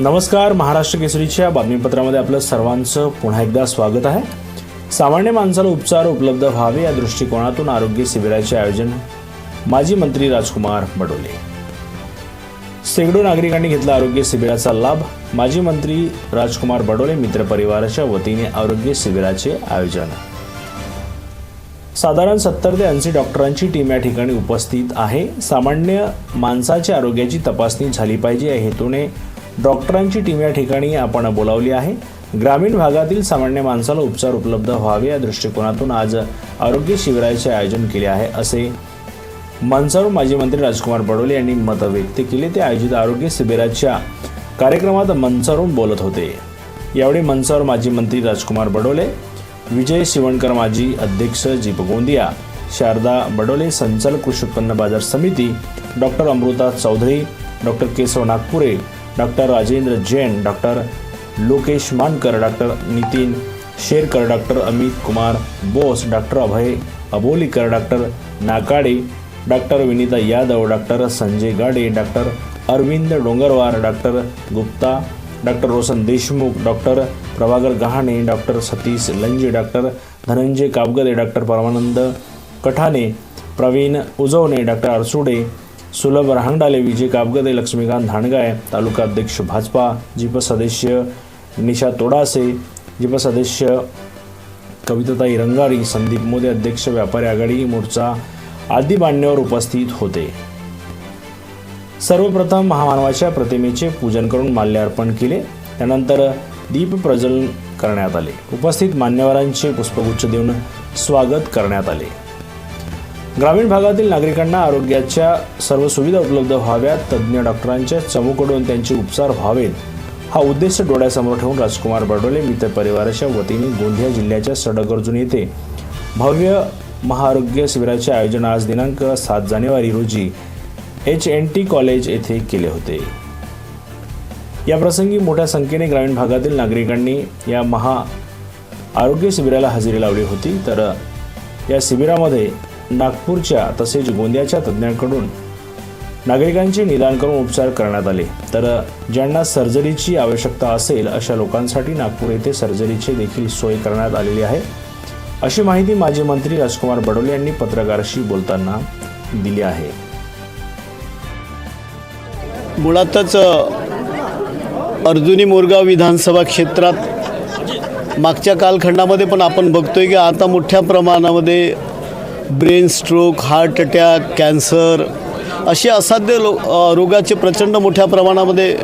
नमस्कार महाराष्ट्र केसरीच्या बातमीपत्रामध्ये आपलं सर्वांचं पुन्हा एकदा स्वागत आहे. सामान्य माणसाला उपचार उपलब्ध व्हावे या दृष्टिकोनातून आरोग्य शिबिराचे आयोजन माजी मंत्री राजकुमार बडोले. शेकडो नागरिकांनी घेतला आरोग्य शिबिराचा लाभ माजी मंत्री राजकुमार बडोले मित्रपरिवाराच्या वतीने आरोग्य शिबिराचे आयोजन. साधारण सत्तर ते ऐंशी डॉक्टरांची टीम या ठिकाणी उपस्थित आहे. सामान्य माणसाच्या आरोग्याची तपासणी झाली पाहिजे या हेतूने डॉक्टरांची टीम या ठिकाणी आपण बोलावली आहे. ग्रामीण भागातील सामान्य माणसाला उपचार उपलब्ध व्हावे या दृष्टिकोनातून आज आरोग्य शिबिराचे आयोजन केले आहे असे मनसाळ माजी मंत्री राजकुमार बडोले यांनी मत व्यक्त केले. ते आयोजित आरोग्य शिबिराच्या कार्यक्रमात मनसारून बोलत होते. यावेळी मनसावर माजी मंत्री राजकुमार बडोले विजय शिवणकर माजी अध्यक्ष जीप गोंदिया शारदा बडोले संचालक कृषी उत्पन्न बाजार समिती doctor Amruta Chaudhari doctor Keshav Nagpure doctor Rajendra Jain doctor Lokesh Mankar doctor Nitin Sherkar doctor Amit Kumar Bose doctor Abhay Abolikar doctor Nakade doctor Vinita Yadav doctor Sanjay Gade doctor Arvind Dongarwar doctor Gupta doctor Roshan Deshmukh doctor Prabhakar Gahane doctor Satish Lanje doctor Dhananjay Kabgade doctor Paramanand Kathane Pravin Ujawane doctor Arsude Sulabh Rahangdale Vijay काबगदे Laxmikant धाणगाय तालुका अध्यक्ष Bhajpa jeep सदस्य निशा तोडासे jeep सदस्य कविताताई रंगारी संदीप मोदे अध्यक्ष व्यापारी आघाडी मोर्चा आदी मान्यवर उपस्थित होते. सर्वप्रथम महामानवाच्या प्रतिमेचे पूजन करून माल्यार्पण केले. त्यानंतर दीप प्रज्वलन करण्यात आले. उपस्थित मान्यवरांचे पुष्पगुच्छ देऊन स्वागत करण्यात आले. ग्रामीण भागातील नागरिकांना आरोग्याच्या सर्व सुविधा उपलब्ध व्हाव्यात तज्ज्ञ डॉक्टरांच्या चमूकडून त्यांचे उपचार व्हावेत. हा उद्देश डोळ्यासमोर ठेवून राजकुमार बडोले मित्र परिवाराच्या वतीने गोंदिया जिल्ह्याच्या सडगर्जून येथे भव्य महाआरोग्य शिबिराचे आयोजन आज दिनांक सात जानेवारी रोजी एच एन टी कॉलेज येथे केले होते. या प्रसंगी मोठ्या संख्येने ग्रामीण भागातील नागरिकांनी या महा आरोग्य शिबिराला हजेरी लावली होती. तर या शिबिरामध्ये नागपूरच्या तसेच गोंदियाच्या तज्ज्ञांकडून नागरिकांचे निदान करून उपचार करण्यात आले. तर ज्यांना सर्जरीची आवश्यकता असेल अशा लोकांसाठी नागपूर येथे सर्जरीची देखील सोय करण्यात आलेली आहे. अशी माहिती माजी मंत्री राजकुमार बडोले यांनी पत्रकाराशी बोलताना दिली आहे. मुळातच अर्जुनी मोरगाव विधानसभा क्षेत्रात मागच्या कालखंडामध्ये पण आपण बघतोय की आता मोठ्या प्रमाणामध्ये brain stroke heart attack cancer असे असाध्य लो रोगाचे प्रचंड मोठ्या प्रमाणामध्ये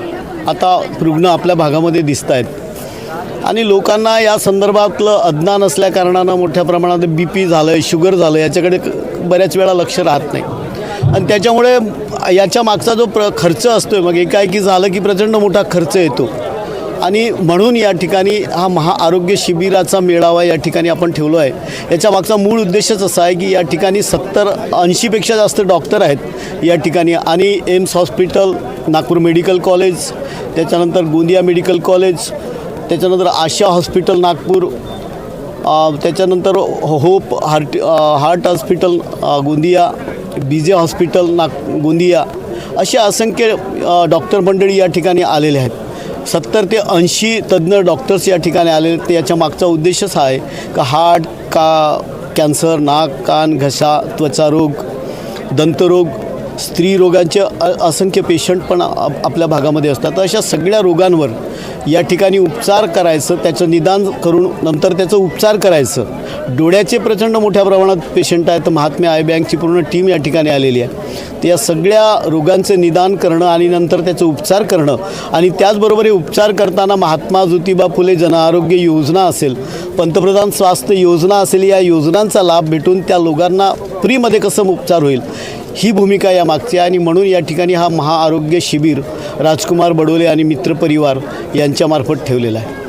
आता रुग्ण आपल्या भागामध्ये दिसत आहेत आणि लोकांना या संदर्भातलं अज्ञान असल्याकारणानं मोठ्या प्रमाणात बी पी झालं आहे शुगर झालं याच्याकडे बऱ्याच वेळा लक्ष राहत नाही. आणि त्याच्यामुळे याच्या मागचा जो प्र खर्च असतो आहे मग एकाएकी झालं की प्रचंड मोठा खर्च येतो. आणि म्हणून या ठिकाणी हा महाआरोग्य शिबिराचा मेळावा या ठिकाणी आपण ठेवलो आहे. याच्या मागचा मूळ उद्देशच असा आहे की या ठिकाणी सत्तर ऐंशीपेक्षा जास्त डॉक्टर आहेत या ठिकाणी आणि AIIMS hospital Nagpur medical college त्याच्यानंतर गोंदिया मेडिकल कॉलेज त्याच्यानंतर आशा हॉस्पिटल नागपूर त्याच्यानंतर Hope heart heart hospital Gondia B J hospital नाग गोंदिया असे असंख्य डॉक्टर मंडळी या ठिकाणी आलेले आहेत. सत्तर ते ऐंशी तज्ज्ञ डॉक्टर्स या ठिकाणी आले. ते याच्या मागचा उद्देशच हा आहे का हार्ट का कॅन्सर नाक कान घसा त्वचा रोग दंतरोग स्त्री रोगांचे अ असंख्य पेशंट पण आपल्या भागामध्ये असतात. तर अशा सगळ्या रोगांवर या ठिकाणी उपचार करायचं त्याचं निदान करून नंतर त्याचं उपचार करायचं. डोळ्याचे प्रचंड मोठ्या प्रमाणात पेशंट आहेत. महात्मा आय बँकची पूर्ण टीम या ठिकाणी आलेली आहे. तर या सगळ्या रोगांचे निदान करणं आणि नंतर त्याचं उपचार करणं आणि त्याचबरोबर हे उपचार करताना महात्मा ज्योतिबा फुले जनआरोग्य योजना असेल पंतप्रधान स्वास्थ्य योजना असेल या योजनांचा लाभ भेटून त्या लोकांना फ्रीमध्ये कसं उपचार होईल? ही भूमिका या मागची आणि म्हणून या ठिकाणी हा महाआरोग्य शिबिर राजकुमार बडोले आणि मित्रपरिवार यांच्यामार्फत ठेवलेला आहे.